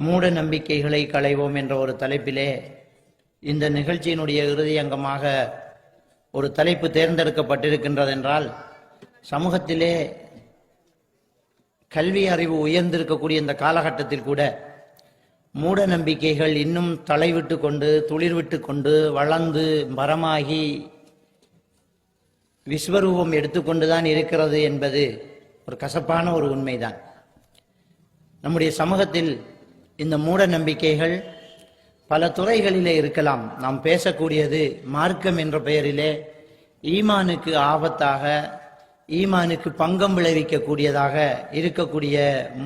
மூட நம்பிக்கைகளை களைவோம் என்ற ஒரு தலைப்பிலே இந்த நிகழ்ச்சியினுடைய இறுதி அங்கமாக ஒரு தலைப்பு தேர்ந்தெடுக்கப்பட்டிருக்கின்றது என்றால் சமூகத்திலே கல்வி அறிவு உயர்ந்திருக்கக்கூடிய இந்த காலகட்டத்தில் கூட மூட நம்பிக்கைகள் இன்னும் தலைவிட்டு கொண்டு துளிர்விட்டு கொண்டு வளர்ந்து மரமாகி விஸ்வரூபம் எடுத்துக்கொண்டுதான் இருக்கிறது என்பது ஒரு கசப்பான ஒரு உண்மைதான். நம்முடைய சமூகத்தில் இந்த மூட நம்பிக்கைகள் பல துறைகளிலே இருக்கலாம். நாம் பேசக்கூடியது மார்க்கம் என்ற பெயரிலே ஈமானுக்கு ஆபத்தாக ஈமானுக்கு பங்கம் விளைவிக்கக்கூடியதாக இருக்கக்கூடிய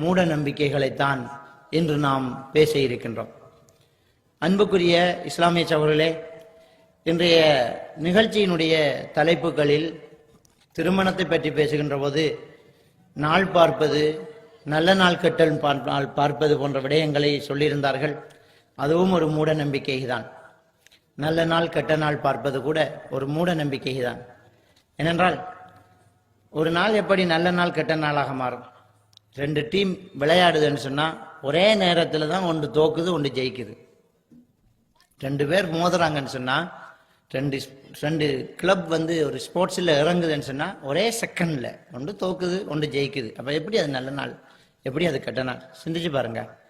மூட நம்பிக்கைகளைத்தான் இன்று நாம் பேச இருக்கின்றோம். அன்புக்குரிய இஸ்லாமிய சவர்களே இன்றைய நிகழ்ச்சியினுடைய தலைப்புகளில் திருமணத்தை பற்றி பேசுகின்ற போது நாள் பார்ப்பது நல்ல நாள் கெட்டல் பார்- நாள் பார்ப்பது போன்ற விடயங்களை சொல்லியிருந்தார்கள். அதுவும் ஒரு மூட நம்பிக்கை தான் நல்ல நாள் கெட்ட நாள் பார்ப்பது கூட ஒரு மூட நம்பிக்கை தான் ஏனென்றால் ஒரு நாள் எப்படி நல்ல நாள் கெட்ட நாளாக மாறும்? ரெண்டு டீம் விளையாடுதுன்னு சொன்னால் ஒரே நேரத்தில் தான் ஒன்று தோக்குது ஒன்று ஜெயிக்குது. ரெண்டு பேர் மோதுறாங்கன்னு சொன்னால் ரெண்டு ரெண்டு கிளப் வந்து ஒரு ஸ்போர்ட்ஸில் இறங்குதுன்னு சொன்னால் ஒரே செகண்டில் ஒன்று தோக்குது ஒன்று ஜெயிக்குது. அப்போ எப்படி அது நல்ல நாள்? எப்படி அது கெட்ட நாள்? சிந்திச்சு பாருங்க.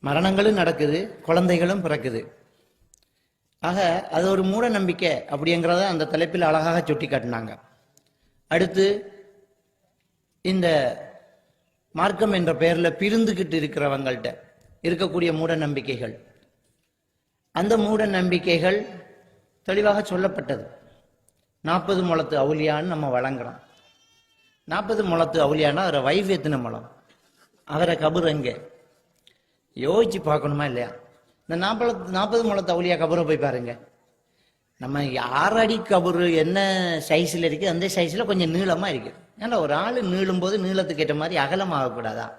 மரணங்களும் நடக்குது குழந்தைகளும் பிறக்குது. ஆக அது ஒரு மூட நம்பிக்கை அப்படிங்கிறத அந்த தலைப்பில் அழகாக சுட்டி காட்டினாங்க. அடுத்து இந்த மார்க்கம் என்ற பெயரில் பிரிந்துக்கிட்டு இருக்கிறவங்கள்ட்ட இருக்கக்கூடிய மூட நம்பிக்கைகள். அந்த மூட நம்பிக்கைகள் தெளிவாக சொல்லப்பட்டது. நாற்பது முளத்து அவுலியான்னு நம்ம வழங்குறோம். நாற்பது முளத்து அவுலியானா அவரை வைஃப் எத்தனை முழம் அவரை கபர் எங்கே? யோசிச்சு பார்க்கணுமா இல்லையா? இந்த நாற்பது நாற்பது முழத்து அவுலியா கபரை போய் பாருங்க. நம்ம யாரடி அடி என்ன சைஸில் இருக்கு அந்த சைஸில் கொஞ்சம் நீளமாக இருக்கு. ஏன்னா ஒரு ஆள் நீளும் போது நீளத்துக்கு ஏற்ற மாதிரி அகலமாகக்கூடாதா?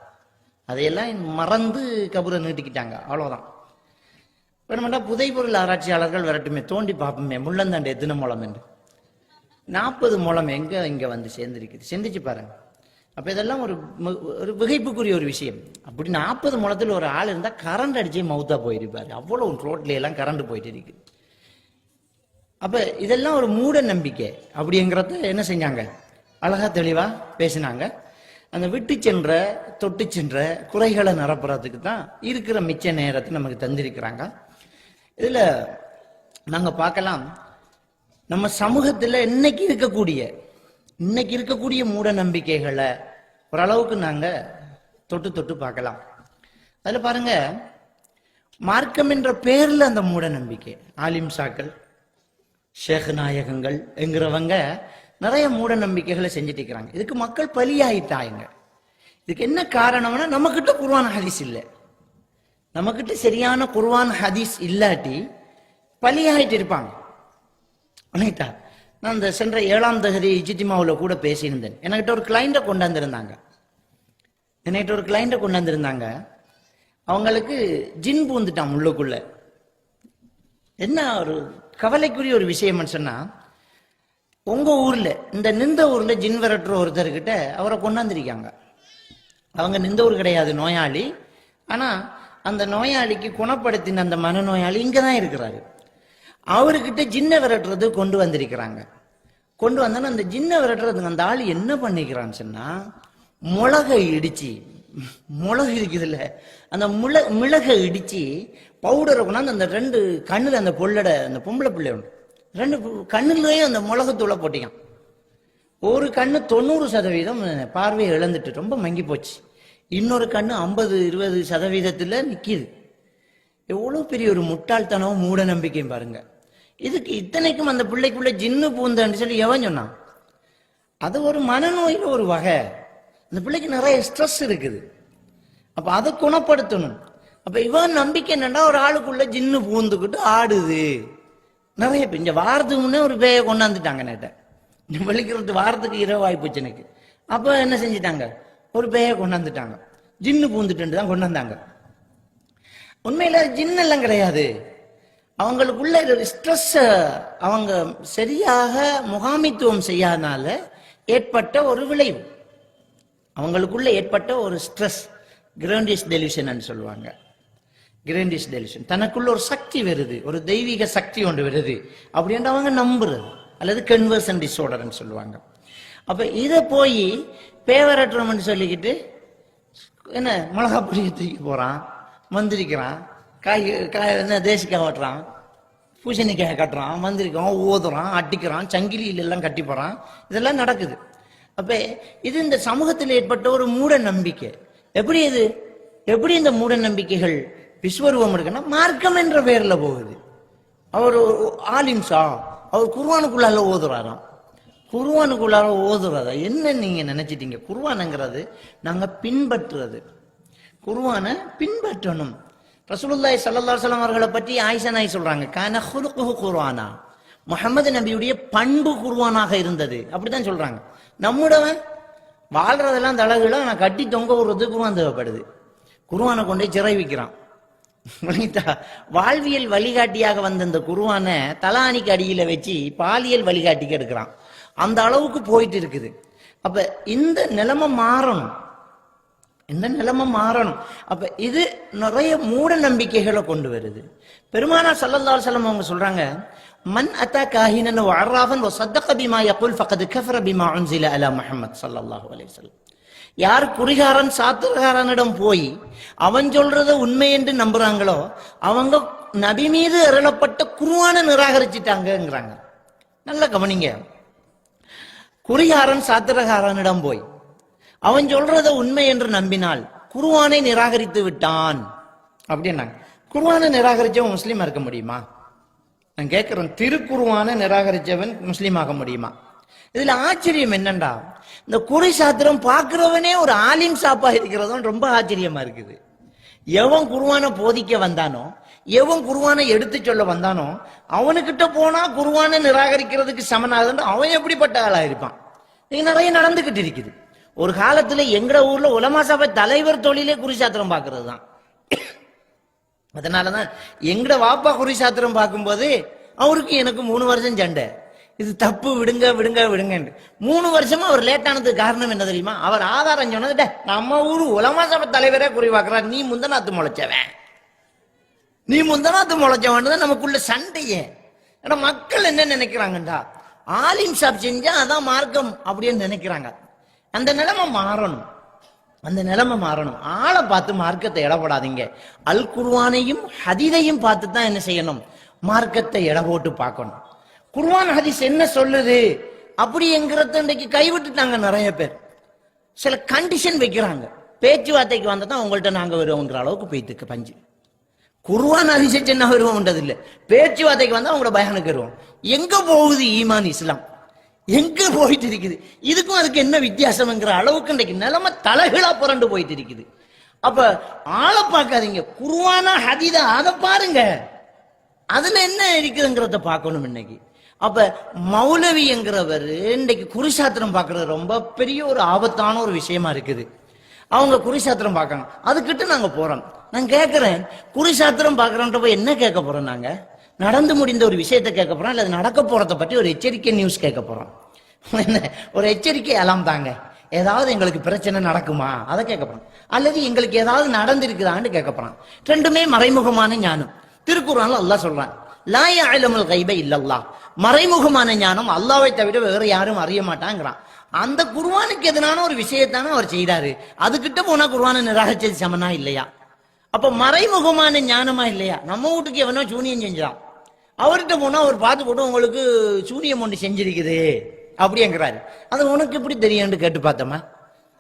அதையெல்லாம் மறந்து கபரை நீட்டிக்கிட்டாங்க. அவ்வளோதான் வேணுமெண்டா புதைபொருள் ஆராய்ச்சியாளர்கள் வரட்டுமே தோண்டி பார்ப்போமே முள்ளந்தாண்டு எத்தனை மூலம் என்று. நாற்பது மூலம் எங்க இங்க வந்து சேர்ந்திருக்குது. சிந்திச்சு பாருங்க. அப்ப இதெல்லாம் ஒரு ஒரு விகைப்புக்குரிய ஒரு விஷயம். அப்படி நாற்பது முளத்தில் ஒரு ஆள் இருந்தா கரண்ட் அடிச்சே மவுத்தா போயிருப்பாரு. அவ்வளவு ரோட்ல எல்லாம் கரண்ட் போயிட்டு இருக்கு அப்ப இதெல்லாம் ஒரு மூட நம்பிக்கை. அப்படிங்கிறத என்ன செஞ்சாங்க? அழகா தெளிவா பேசினாங்க. அந்த விட்டு சென்ற தொட்டு சென்ற குறைகளை நிரப்புறதுக்கு தான் இருக்கிற மிச்ச நேரத்தை நமக்கு தந்திருக்கிறாங்க. இதுல நாங்க பார்க்கலாம் நம்ம சமூகத்துல இன்னைக்கு இருக்கக்கூடிய இன்னைக்கு இருக்கக்கூடிய மூட நம்பிக்கைகளை ஓரளவுக்கு நாங்க தொட்டு தொட்டு பார்க்கலாம். அதுல பாருங்க மார்க்கம் என்ற பேர்ல அந்த மூட நம்பிக்கை ஆலிம் சாக்கள் ஷேக் நாயகங்கள் என்கிறவங்க நிறைய மூட நம்பிக்கைகளை செஞ்சுட்டு இருக்கிறாங்க. இதுக்கு மக்கள் பலியாயிட்டாங்க. இதுக்கு என்ன காரணம்னா நம்மக்கிட்ட குருவான ஹதீஸ் இல்லை. நம்மக்கிட்ட சரியான குர்வான் ஹதீஸ் இல்லாட்டி பலியாயிட்டு இருப்பாங்க. அனைத்தா நான் இந்த சென்ற ஏழாம் தகுதி இஜித்திமாவில் கூட பேசியிருந்தேன். என்கிட்ட ஒரு கிளைண்ட்டை கொண்டாந்துருந்தாங்க. என்கிட்ட ஒரு கிளைண்ட்டை கொண்டாந்துருந்தாங்க. அவங்களுக்கு ஜின் பூந்துட்டான் உள்ளுக்குள்ள. என்ன ஒரு கவலைக்குரிய ஒரு விஷயம்னு சொன்னால் உங்கள் ஊரில் இந்த நிந்த ஊரில் ஜின் விரட்டுற ஒருத்தர்கிட்ட அவரை கொண்டாந்துருக்காங்க. அவங்க நிந்த ஊர் கிடையாது நோயாளி. ஆனால் அந்த நோயாளிக்கு குணப்படுத்தின அந்த மனநோயாளி இங்கே தான் இருக்கிறாரு. அவர்கிட்ட ஜின்ன விரட்டுறது கொண்டு வந்திருக்கிறாங்க. கொண்டு வந்தோன்னா அந்த ஜின்ன விரட்டுறதுக்கு அந்த ஆள் என்ன பண்ணிக்கிறான்னு சொன்னா மிளகை இடிச்சு மிளகு இருக்குதுல்ல அந்த முள மிளகை இடிச்சு பவுடரை கொண்டாந்து அந்த ரெண்டு கண்ணில் அந்த பொள்ளட அந்த பொம்பளை பிள்ளை உண்டு. ரெண்டு கண்ணுலேயும் அந்த மிளகுத்தூளை போட்டிக்கான் ஒரு கண்ணு தொண்ணூறு சதவீதம் பார்வையை இழந்துட்டு ரொம்ப மங்கி போச்சு. இன்னொரு கண்ணு ஐம்பது இருபது சதவீதத்தில் நிற்கிது எவ்வளோ பெரிய ஒரு முட்டாள்தனம் மூட நம்பிக்கையும் பாருங்க. இதுக்கு இத்தனைக்கும் அந்த பிள்ளைக்குள்ள ஜின்னு பூந்தன்னு சொல்லி எவன் சொன்னான்? அது ஒரு மனநோயில் ஒரு வகை. அந்த பிள்ளைக்கு நிறைய ஸ்ட்ரெஸ் இருக்குது. அப்போ அதை குணப்படுத்தணும். அப்போ இவன் நம்பிக்கை என்னன்னா ஒரு ஆளுக்குள்ள ஜின்னு பூந்துக்கிட்டு ஆடுது. நிறைய பேர் இங்க வாரத்துக்கு முன்னே ஒரு பேயை கொண்டாந்துட்டாங்க நேட்ட விழிக்கிறது வாரத்துக்கு இரவு ஆயிப்போச்சு எனக்கு. அப்போ என்ன செஞ்சிட்டாங்க? ஒரு பேயை கொண்டாந்துட்டாங்க ஜின்னு பூந்துட்டு தான் கொண்டு வந்தாங்க. உண்மையில ஜின் எல்லாம் கிடையாது. அவங்களுக்குள்ள ஸ்ட்ரெஸ் அவங்க சரியாக முகாமித்துவம் செய்யாதனால ஏற்பட்ட ஒரு விளைவு. அவங்களுக்குள்ள ஏற்பட்ட ஒரு ஸ்ட்ரெஸ் கிராண்டிஸ் டெலிஷன் சொல்லுவாங்க. கிராண்டிஸ் டெலிஷன் தனக்குள்ள ஒரு சக்தி வருது. ஒரு தெய்வீக சக்தி ஒன்று வருது. அப்படின்ட்டு அவங்க நம்புறது. அல்லது கன்வர்சன் டிஸார்டர்னு சொல்லுவாங்க. அப்ப இதை போய் பேவரட்டுறோம்னு சொல்லிக்கிட்டு என்ன மிளகா பொடியை தூக்கி போகிறான் மந்திரிக்கிறான் காய் காய் என்ன தேசிக்காய் ஓட்டுறான் பூசணிக்காய் கட்டுறான் மந்திரிக்கான் ஓதுறான் அட்டிக்கிறான் சங்கிலியில எல்லாம் கட்டி போகிறான் இதெல்லாம் நடக்குது. அப்போ இது இந்த சமூகத்தில் ஏற்பட்ட ஒரு மூட நம்பிக்கை. எப்படி இது? எப்படி இந்த மூட நம்பிக்கைகள் விஸ்வரூபம் இருக்குன்னா மார்க்கம் என்ற பெயரில் போகுது. அவர் ஆலிம்ஸா ஆலிம்சா அவர் குர்வானுக்குள்ளால ஓதுறாராம் குர்வானுக்குள்ளார ஓதுறதா என்ன நீங்க நினைச்சிட்டீங்க? குர்வானுங்கிறது நாங்க பின்பற்றுறது. குர்வானை பின்பற்றணும். ரசூலுல்லாய் சல்லா அலைஹி அவர்களை பற்றி ஆயிஷா நாய் சொல்றாங்க. கான ஹுலுகுஹு குர்ஆனா. முஹம்மது நபியுடைய பண்பு குர்வானாக இருந்தது. அப்படிதான் சொல்றாங்க. நம்முடவன் வாழ்றதெல்லாம் தளகுல நான் கட்டி தொங்க விடுறது குருவான் தேவைப்படுது. குருவானை கொண்டு சிறை வைக்கிறான். வாழ்வியல் வழிகாட்டியாக வந்த இந்த குருவானை தலானிக்கு அடியில வச்சு பாலியல் வழிகாட்டிக்கு எடுக்கிறான். அந்த அளவுக்கு போயிட்டு இருக்குது. அப்ப இந்த நிலைமை மாறணும். இந்த நிலைமை மாறணும். அப்ப இது நிறைய மூட நம்பிக்கைகளை கொண்டு வருது. பெருமானா சல்லல்லா செல்லம் அவங்க சொல்றாங்க மன் அத்தா காஹினன் வாழ்றாவன் சத்தக பிமா யகுல் ஃபகத் கஃபர பிமா உன்சில அலா முஹம்மத் ஸல்லல்லாஹு அலைஹி வஸல்லம். யார் குறிகாரன் சாத்திரகாரனிடம் போய் அவன் சொல்றத உண்மை என்று நம்புறாங்களோ அவங்க நபி மீது அருளப்பட்ட குருவான நிராகரிச்சிட்டாங்கிறாங்க நல்ல கவனிங்க. குறிகாரன் சாத்திரகாரனிடம் போய் அவன் சொல்றத உண்மை என்று நம்பினால் குருவானை நிராகரித்து விட்டான். அப்படின்னாங்க. குருவானை நிராகரிச்சவன் முஸ்லீமா இருக்க முடியுமா? நான் கேட்கிறேன் திருக்குருவானை நிராகரிச்சவன் முஸ்லீம் ஆக முடியுமா? இதுல ஆச்சரியம் என்னண்டா? இந்த குறி சாத்திரம் பார்க்கிறவனே ஒரு ஆலிம் சாப்பா இருக்கிறதும் ரொம்ப ஆச்சரியமா இருக்குது. எவன் குருவானை போதிக்க வந்தானோ எவன் குருவானை எடுத்து சொல்ல வந்தானோ அவனுக்கிட்ட போனா குருவானை நிராகரிக்கிறதுக்கு சமனாகுதுன்னு அவன் எப்படிப்பட்ட ஆளா இருப்பான்? இது நிறைய நடந்துகிட்டு இருக்குது. ஒரு காலத்துல எங்கட ஊர்ல உலமா சபை தலைவர் தொழிலே குறிசாத்திரம் பார்க்கிறது தான் அதனாலதான் எங்கட வாப்பா குறிசாத்திரம் பார்க்கும்போது அவருக்கு எனக்கு மூணு வருஷம் சண்டை. இது தப்பு விடுங்க விடுங்க விடுங்க மூணு வருஷமா அவர் லேட் ஆனதுக்கு காரணம் என்ன தெரியுமா? அவர் ஆதாரம் சொன்னது நம்ம ஊரு உலமா சபை தலைவரே குறிவாக்குறார் நீ முந்தநாத்து முளைச்சவன். நீ முந்தநாத்து முளைச்சவன் தான் நமக்குள்ள சண்டையே. ஏன்னா மக்கள் என்ன நினைக்கிறாங்கடா ஆலிம் சாப் செஞ்சா அதான் மார்க்கம் அப்படின்னு நினைக்கிறாங்க. அந்த நிலைமை மாறணும். அந்த நிலைமை மாறணும். ஆளை பார்த்து மார்க்கத்தை இடப்படாதீங்க அல் குர்வானையும் ஹதீதையும் பார்த்து தான் என்ன செய்யணும்? மார்க்கத்தை எடை போட்டு பார்க்கணும். குர்வான் ஹதீஸ் என்ன சொல்லுது? அப்படிங்கிறத இன்றைக்கு கைவிட்டுட்டாங்க நிறைய பேர். சில கண்டிஷன் வைக்கிறாங்க. பேச்சுவார்த்தைக்கு வந்தால் தான் உங்கள்கிட்ட நாங்க வருவோங்கிற அளவுக்கு போயிட்டு பஞ்சு. குர்வான் அதிசயம் என்ன வருவோம்ன்றது இல்ல பேச்சுவார்த்தைக்கு வந்தால் அவங்களோட பயனுக்கு வருவோம் எங்க போகுது ஈமான் இஸ்லாம்? எங்க போயிட்டு இருக்குது? இதுக்கும் அதுக்கு என்ன வித்தியாசம்ங்கிற அளவுக்கு இன்றைக்கு நிலைமை தலைகளாக புரண்டு போயிட்டு இருக்குது. அப்ப ஆளை பார்க்காதீங்க. குருவானா ஹதிதா அதை பாருங்க. அதுல என்ன இருக்குதுங்கிறத பார்க்கணும் இன்னைக்கு அப்ப மௌலவிங்கிறவர் இன்னைக்கு குருசாத்திரம் பார்க்கறது ரொம்ப பெரிய ஒரு ஆபத்தான ஒரு விஷயமா இருக்குது. அவங்க குருசாத்திரம் பார்க்காங்க அதுக்கிட்ட நாங்க போறோம். நான் கேட்கிறேன் குறிசாத்திரம் பார்க்கறோன்ற போய் என்ன கேட்க போறோம் நாங்க? நடந்து முடிந்த ஒரு விஷயத்தை கேட்க போறோம் இல்லை நடக்க போறதை பற்றி ஒரு எச்சரிக்கை நியூஸ் கேட்க போறோம்? என்ன? ஒரு எச்சரிக்கை அலாம் தாங்க. ஏதாவது எங்களுக்கு பிரச்சனை நடக்குமா? அதை கேட்க போறோம். அல்லது எங்களுக்கு ஏதாவது நடந்திருக்குதான்னு கேட்க போறோம். ரெண்டுமே மறைமுகமான ஞானம். திருக்குறான்ல அல்லாஹ் சொல்றான் லா யஅலமுல் கைப இல்லல்லா மறைமுகமான ஞானம் அல்லாவை தவிர வேற யாரும் அறிய மாட்டாங்கிறான். அந்த குருவானுக்கு எதிரான ஒரு விஷயத்தானே அவர் செய்தாரு. அதுகிட்ட போனா குருவானை நிராகரிச்சது சமனா இல்லையா? அப்ப மறைமுகமான ஞானமா இல்லையா? நம்ம வீட்டுக்கு எவனோ சூனியம் செஞ்சான் அவர்கிட்ட போனா அவர் பார்த்து போட்டு உங்களுக்கு சூனியம் ஒன்று செஞ்சிருக்குது. அப்படிங்கிறாரு அது உனக்கு எப்படி தெரியும்னு கேட்டு பார்த்தோமா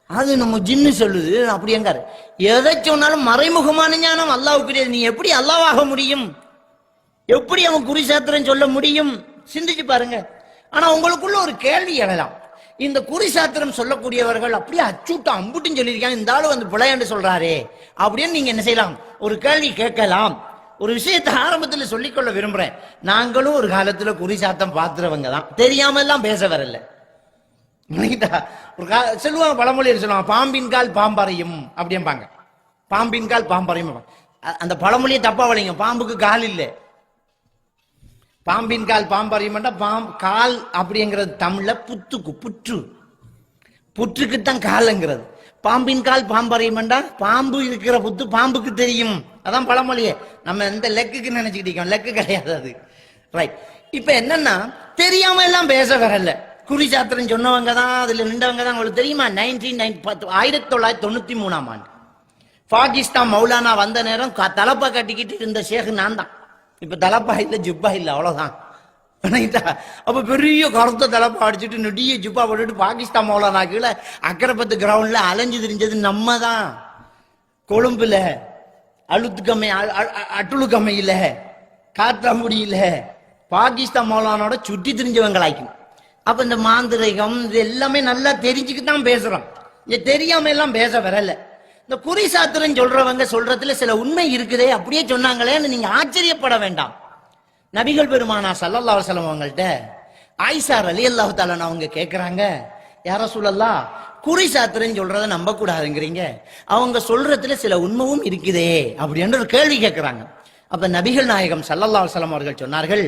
அது நம்ம ஜின்னு சொல்லுது அப்படிங்காரு எதை சொன்னாலும் மறைமுகமான ஞானம் அல்லாவுக்கு நீ எப்படி அல்லாவாக முடியும்? எப்படி அவன் குறிசாத்திரம் சொல்ல முடியும்? சிந்திச்சு பாருங்க. ஆனா உங்களுக்குள்ள ஒரு கேள்வி எழலாம். இந்த குறிசாத்திரம் சொல்லக்கூடியவர்கள் அப்படியே அச்சூட்டம் அம்புட்டும் சொல்லியிருக்காங்க. இந்த ஆளு வந்து பிழையாண்டு சொல்றாரே. அப்படின்னு நீங்க என்ன செய்யலாம்? ஒரு கேள்வி கேட்கலாம். ஒரு விஷயத்தை ஆரம்பத்தில் சொல்லிக்கொள்ள விரும்புறேன். நாங்களும் ஒரு காலத்துல குறிசாத்தம் பாத்துறவங்க தான். தெரியாம எல்லாம் பேச வரல. ஒரு கா சொல்லுவாங்க பழமொழியில் சொல்லுவாங்க பாம்பின் கால் பாம்பறையும் அப்படிம்பாங்க. பாம்பின் கால் பாம்பறையும். அந்த பழமொழியை தப்பா வளைங்க பாம்புக்கு கால் இல்லை. பாம்பின் கால் பாம்பறையும் பாம் கால் அப்படிங்கிறது தமிழ்ல புத்துக்கு புற்று. புற்றுக்குத்தான் காலங்கிறது. பாம்பின் கால் பாம்பறையுமெண்டா பாம்பு இருக்கிற புத்து பாம்புக்கு தெரியும். அதான் பழமொழியே. நம்ம இந்த லெக்குக்கு நினைச்சுக்கிட்டோம் லெக்கு கிடையாது அது. ரைட் இப்ப என்னன்னா தெரியாம எல்லாம் பேச வரல குறிசாத்திரம் சொன்னவங்க தான் அதுல நின்றவங்க தான். உங்களுக்கு தெரியுமா? நைன்டீன் நைன் பத்து ஆயிரத்தி தொள்ளாயிரத்தி தொண்ணூத்தி மூணாம் ஆண்டு. பாகிஸ்தான் மௌலானா வந்த நேரம் க- கட்டிக்கிட்டு இருந்த ஷேக் நான் தான். இப்ப தலப்பா இல்ல ஜிப்பா இல்ல அவ்வளவுதான். வணங்கிட்டா? அப்ப பெரிய கருத்த தலப்பா அடிச்சுட்டு நெடிய ஜிப்பா போட்டுட்டு பாகிஸ்தான் மௌலானா கீழே அக்கரைப்பத்து கிரவுண்ட்ல அலைஞ்சு திரிஞ்சது நம்ம தான் கொழும்புல அழுத்து கம்மை அ- அட்டுழு கம்மையில பாகிஸ்தான் மௌலானோட சுற்றி திரிஞ்சவங்களாக்கும் அப்ப இந்த மாந்திரிகம் இது எல்லாமே நல்லா தெரிஞ்சுக்கு தான் பேசுறோம். இங்க தெரியாம எல்லாம் பேச வரல. இந்த குறி சாத்திரம் சொல்றவங்க சொல்றதுல சில உண்மை இருக்குதே அப்படியே சொன்னாங்களேன்னு நீங்க ஆச்சரியப்பட வேண்டாம். நபிகள் பெருமானா சல்லல்லா வசலம் அவங்கள்ட்ட ஆயிஷா அலி அல்லாஹு தாலான் அவங்க கேட்குறாங்க யார சொல்லலாம் குறி சாத்திரம் சொல்றத நம்ப கூடாதுங்கிறீங்க அவங்க சொல்றதுல சில உண்மையும் இருக்குதே அப்படின்ற ஒரு கேள்வி கேட்கிறாங்க அப்ப நபிகள் நாயகம் சல்லல்லா வசலம் அவர்கள் சொன்னார்கள்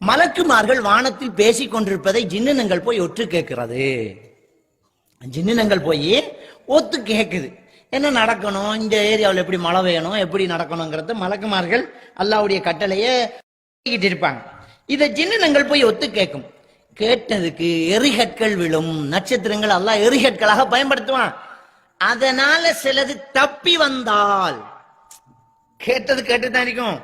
மலக்குமார்கள் வானத்தில் பேசிக் கொண்டிருப்பதை ஜின்னுனங்கள் போய் ஒற்று கேட்கிறது. ஜின்னுனங்கள் போய் ஒத்து கேட்குது என்ன நடக்கணும்? இந்த ஏரியாவில் எப்படி மழை வேணும் எப்படி நடக்கணுங்கிறது மலக்குமார்கள் அல்லாவுடைய கட்டளையை இருப்பாங்க. இதை ஜின்னுனங்கள் போய் ஒத்து கேட்கும். கேட்டதுக்கு எரிகற்கள் விழும். நட்சத்திரங்கள் எல்லாம் எரிகற்களாக பயன்படுத்துவான். அதனால சிலது தப்பி வந்தால் கேட்டது கேட்டுதான் இருக்கும்.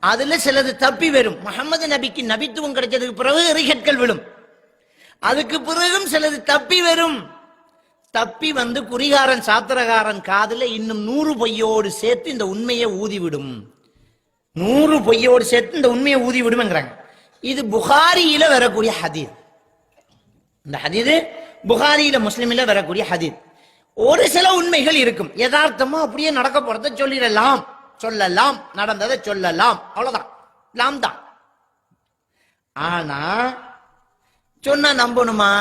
அதுல சிலது தப்பி வரும். முகமது நபிக்கு நபித்துவம் கிடைச்சதுக்கு பிறகு எரிகற்கள் விழும். அதுக்கு பிறகும் சிலது தப்பி வரும். தப்பி வந்து குறிகாரன் சாத்திரகாரன் காதுல இன்னும் நூறு பொய்யோடு சேர்த்து இந்த உண்மையை ஊதிவிடும். நூறு பொய்யோடு சேர்த்து இந்த உண்மையை ஊதி விடும்ங்கிறாங்க இது புகாரியில வரக்கூடிய ஹதீத். இந்த ஹதீது புகாரியில முஸ்லிமில வரக்கூடிய ஹதீத். ஒரு சில உண்மைகள் இருக்கும். யதார்த்தமா அப்படியே நடக்க போறத சொல்லிடலாம். சொல்லலாம். நடந்ததை சொல்லலாம். அவ்வளவுதான். லாம் தான் ஆனா சொன்னா நம்பணுமா?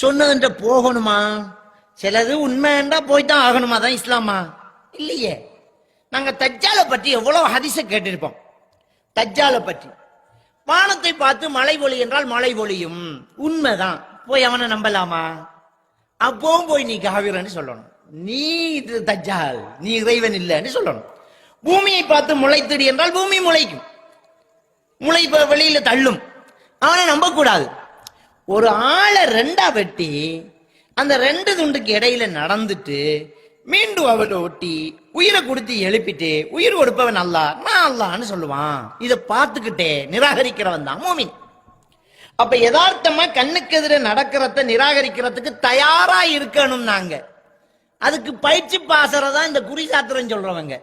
சொன்னதுன்ற போகணுமா? சிலது உண்மைன்றா போய்தான் ஆகணுமா? தான் இஸ்லாமா? இல்லையே. நாங்க தஜ்ஜாலை பற்றி எவ்வளவு ஹதீஸ கேட்டிருப்போம். தஜ்ஜாலை பற்றி. வானத்தை பார்த்து மழை ஒளி என்றால் மழை பொழியும் உண்மைதான். போய் அவனை நம்பலாமா? அப்பவும் போய் நீ காவிரன்னு சொல்லணும். நீ இது தஜ்ஜால். நீ இறைவன் இல்லைன்னு சொல்லணும். பூமியை பார்த்து முளைத்திடு என்றால் பூமி முளைக்கும். முளை இப்ப வெளியில தள்ளும். அவனை நம்பக்கூடாது. ஒரு ஆளை ரெண்டா வெட்டி அந்த ரெண்டு துண்டுக்கு இடையில நடந்துட்டு மீண்டும் அவரை ஒட்டி உயிரை கொடுத்து எழுப்பிட்டு உயிர் கொடுப்பவன் அல்லா நான் அல்லான்னு சொல்லுவான். இதை பார்த்துக்கிட்டே நிராகரிக்கிறவன் தான் மோமின். அப்ப யதார்த்தமா கண்ணுக்கு எதிர நடக்கிறத நிராகரிக்கிறதுக்கு தயாரா இருக்கணும் நாங்க அதுக்கு பயிற்சி பாசறதா இந்த குறி சாத்திரம் சொல்றவங்க.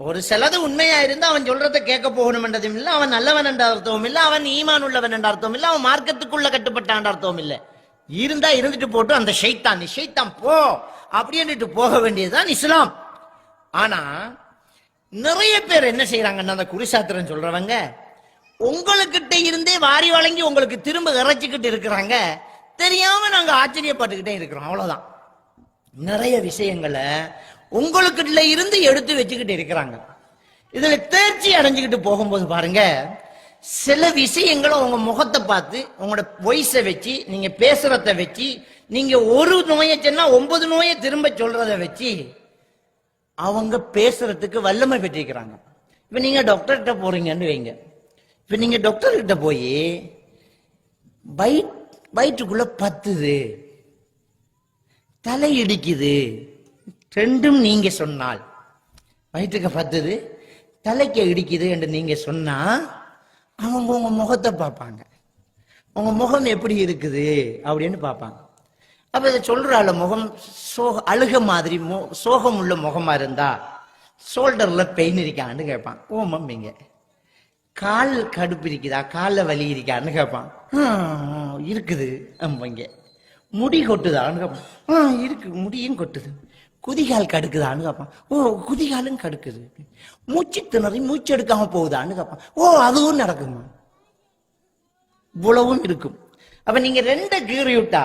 ஒரு சிலது உண்மையா இருந்து அவன் சொல்றத கேட்க போகணும் என்றதும் இல்ல. அவன் நல்லவன் என்ற அர்த்தமும் இல்ல. அவன் ஈமான் உள்ளவன் என்ற அர்த்தமும் இல்ல. அவன் மார்க்கத்துக்குள்ள கட்டுப்பட்டான் அர்த்தமும் இல்ல. இருந்தா இருந்துட்டு போட்டு அந்த ஷைத்தான் நீ ஷைத்தான் போ. அப்படின்னுட்டு போக வேண்டியதுதான் இஸ்லாம். ஆனா நிறைய பேர் என்ன செய்யறாங்கன்னா அந்த குறிசாத்திரம் சொல்றவங்க உங்களுக்கிட்ட இருந்தே வாரி வழங்கி உங்களுக்கு திரும்ப இறைச்சிக்கிட்டு இருக்கிறாங்க. தெரியாம நாங்க ஆச்சரியப்பட்டுக்கிட்டே இருக்கிறோம். அவ்வளவுதான். நிறைய விஷயங்களை உங்களுக்கிட்ட இருந்து எடுத்து வச்சுக்கிட்டு இருக்கிறாங்க. இதுல தேர்ச்சி அடைஞ்சுக்கிட்டு போகும்போது பாருங்க சில விஷயங்களை உங்க முகத்தை பார்த்து உங்களோட வயசை வச்சு நீங்க பேசுறத வச்சு நீங்க ஒரு நோயை சொன்னா ஒன்பது நோயை திரும்ப சொல்றத வச்சு அவங்க பேசுறதுக்கு வல்லமை பெற்றிருக்கிறாங்க. இப்ப நீங்க டாக்டர்கிட்ட போறீங்கன்னு வைங்க. இப்ப நீங்க டாக்டர் கிட்ட போய் பைட் வயிற்றுக்குள்ள பத்துது தலை இடிக்குது ரெண்டும் நீங்க சொன்னால். வயிற்றுக்கு பத்துது தலைக்கு இடிக்குது என்று நீங்க சொன்னா அவங்க உங்க முகத்தை பார்ப்பாங்க. உங்க முகம் எப்படி இருக்குது அப்படின்னு பார்ப்பாங்க. அப்ப இதை சொல்றாள் முகம் சோக அழுக மாதிரி மோ சோகம் உள்ள முகமா இருந்தா ஷோல்டர்ல பெயின் இருக்கான்னு கேட்பான். ஓமம் இங்க கால் கடுப்பு இருக்குதா? காலில் வலி இருக்கான்னு கேட்பான். இருக்குது அம்மைங்க. முடி கொட்டுதான்னு கேட்பான். "ஆ, இருக்கு முடியும் கொட்டுது. குதிகால் கடுக்குதான்னு கேட்பான் ஓ குதிகாலும் கடுக்குது. மூச்சு திணறி மூச்சு எடுக்காம போகுதான்னு கேட்பான் ஓ அதுவும் நடக்குமா? இவ்வளவும் இருக்கும். அப்ப நீங்க ரெண்ட கீறி விட்டா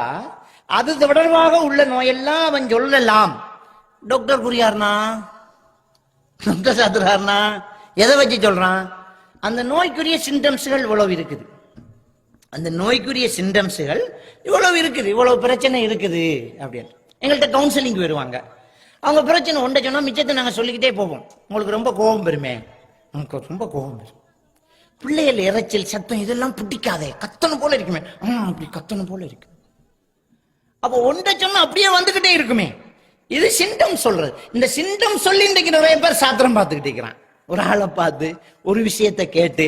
அது தொடர்பாக உள்ள நோயெல்லாம் அவன் சொல்லலாம். டாக்டர் புரியாருனா? டாக்டர் சாத்துறாருனா? எதை வச்சு சொல்றான்? அந்த நோய்க்குரிய சிம்டம்ஸ்கள் இவ்வளவு இருக்குது. அந்த நோய்க்குரிய சிம்டம்ஸ்கள் இவ்வளவு இருக்குது. இவ்வளவு பிரச்சனை இருக்குது அப்படின்னு. எங்கள்கிட்ட கவுன்சிலிங் வருவாங்க அவங்க பிரச்சனை ஒன்றை சொன்னா மிச்சத்தை நாங்க சொல்லிக்கிட்டே போவோம். உங்களுக்கு ரொம்ப கோபம் பெருமே உங்களுக்கு ரொம்ப கோபம் பெரும் பிள்ளைகள் இறைச்சல் சத்தம் இதெல்லாம் பிடிக்காதே. கத்தணும் போல இருக்குமே. ஆ அப்படி கத்தணும் போல இருக்கு. அப்போ ஒன்றை சொன்னா அப்படியே வந்துகிட்டே இருக்குமே. இது சிண்டம் சொல்றது. இந்த சிண்டம் சொல்லி இன்றைக்கு நிறைய பேர் சாத்திரம் பார்த்துக்கிட்டு இருக்கிறான். ஒரு ஆளை பார்த்து ஒரு விஷயத்தை கேட்டு